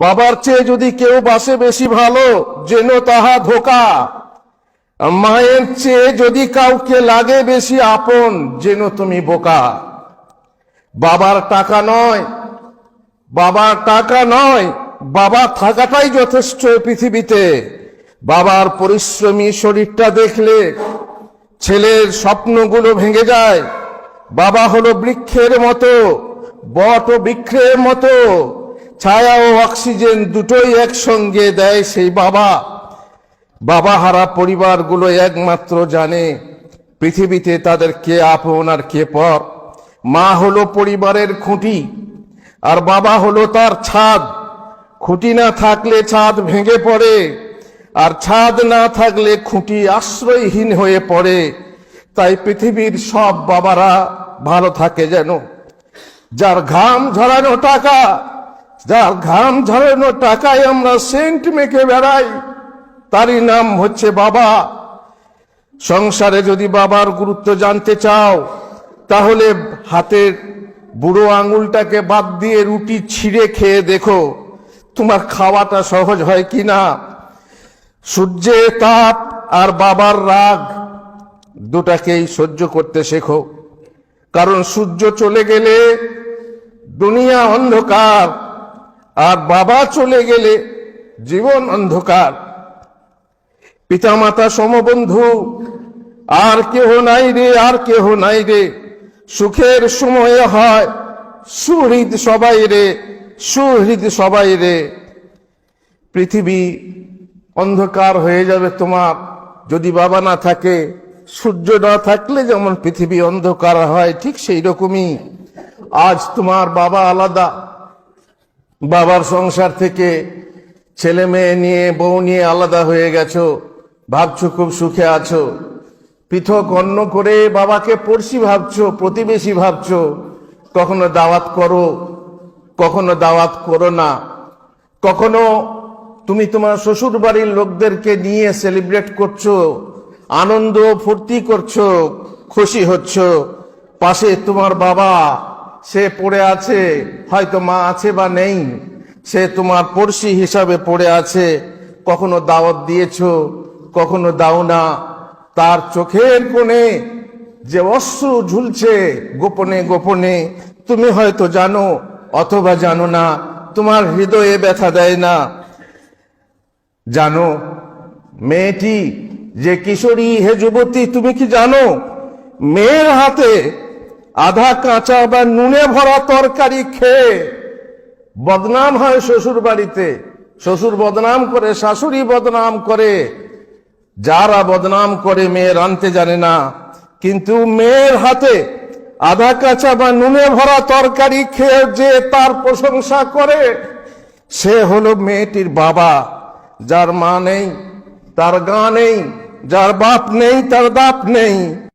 বাবার চেয়ে যদি কেউ বাসে বেশি ভালো, যেন তাহা ধোকা। মায়ের চেয়ে যদি কাউকে লাগে বেশি আপন, যেন তুমি বোকা। বাবার টাকা নয়, বাবার টাকা নয়, বাবা থাকাটাই যথেষ্ট পৃথিবীতে। বাবার পরিশ্রমী শরীরটা দেখলে ছেলের স্বপ্নগুলো ভেঙে যায়। বাবা হলো বৃক্ষের মতো, বট বৃক্ষের মতো। ছায়া ও অক্সিজেন দুটোই একসঙ্গে দেয় সেই বাবা। বাবা হারা পরিবারগুলো একমাত্র জানে পৃথিবীতে তাদের কে আপন আর কে পর। মা হলো পরিবারের খুঁটি, আর বাবা হলো তার ছাদ। খুঁটি না থাকলে ছাদ ভেঙে পড়ে, আর ছাদ না থাকলে খুঁটি আশ্রয়হীন হয়ে পড়ে। তাই পৃথিবীর সব বাবারা ভালো থাকে যেন। যার ঘাম ঝরানো টাকা যার ঘাম ঝরানো টাকায় আমরা সেন্ট মেখে বেড়াই, তারই নাম হচ্ছে বাবা। সংসারে যদি বাবার গুরুত্ব জানতে চাও, তাহলে হাতের বুড়ো আঙুলটাকে বাদ দিয়ে রুটি ছিঁড়ে খেয়ে দেখো, তোমার খাওয়াটা সহজ হয় কি না? সূর্যের তাপ আর বাবার রাগ দুটাকেই সহ্য করতে শেখো, কারণ সূর্য চলে গেলে দুনিয়া অন্ধকার। আর বাবা চলে গেলে জীবন অন্ধকার। পিতামাতা, সমবন্ধু, আর কেহ নাই রে, আর কেহ নাই রে। সুখের সময় হয়, সুহৃদ সবাই রে, সুহৃদ সবাই রে। পৃথিবী অন্ধকার হয়ে যাবে তোমার। যদি বাবা না থাকে, সূর্য না থাকলে যেমন পৃথিবী অন্ধকার হয়, ঠিক সেই রকমই আজ তোমার বাবা আলাদা। বাবার সংসার থেকে ছেলে মেয়ে নিয়ে, বউ নিয়ে আলাদা হয়ে গেছো, ভাবছ খুব সুখে আছো। পৃথক অন্য করে বাবাকে পড়শি ভাবছ, প্রতিবেশী ভাবছ, কখনো দাওয়াত করো, কখনো দাওয়াত করো না। কখনো তুমি তোমার শ্বশুর বাড়ির লোকদেরকে নিয়ে সেলিব্রেট করছ, আনন্দ ফুর্তি করছ, খুশি হচ্ছ, পাশে তোমার বাবা সে পড়ে আছে, হয়তো মা আছে বা নেই। সে তোমার পড়শি হিসাবে পড়ে আছে। কখনো দাওয়াত দিয়েছ, কখনো দাও না। তার চোখের কোণে যে অশ্রু ঝুলছে গোপনে গোপনে, তুমি হয়তো জানো, অথবা জানো না, তোমার হৃদয়ে ব্যথা দেয় না। জানো, মেয়েটি যে কিশোরী, হে যুবতী, তুমি কি জানো? মেয়ের হাতে আধা কাঁচা বা নুনে ভরা তরকারি খেয়ে বদনাম হয় শ্বশুর বাড়িতে। শ্বশুর বদনাম করে, শাশুড়ি বদনাম করে। যারা বদনাম করে মেয়ে রানতে জানে না। কিন্তু মেয়ের হাতে আধা কাঁচা বা নুনে ভরা তরকারি খেয়ে যে তার প্রশংসা করে, সে হলো মেয়েটির বাবা। যার মা নেই, তার গা নেই, যার বাপ নেই, তার বাপ নেই।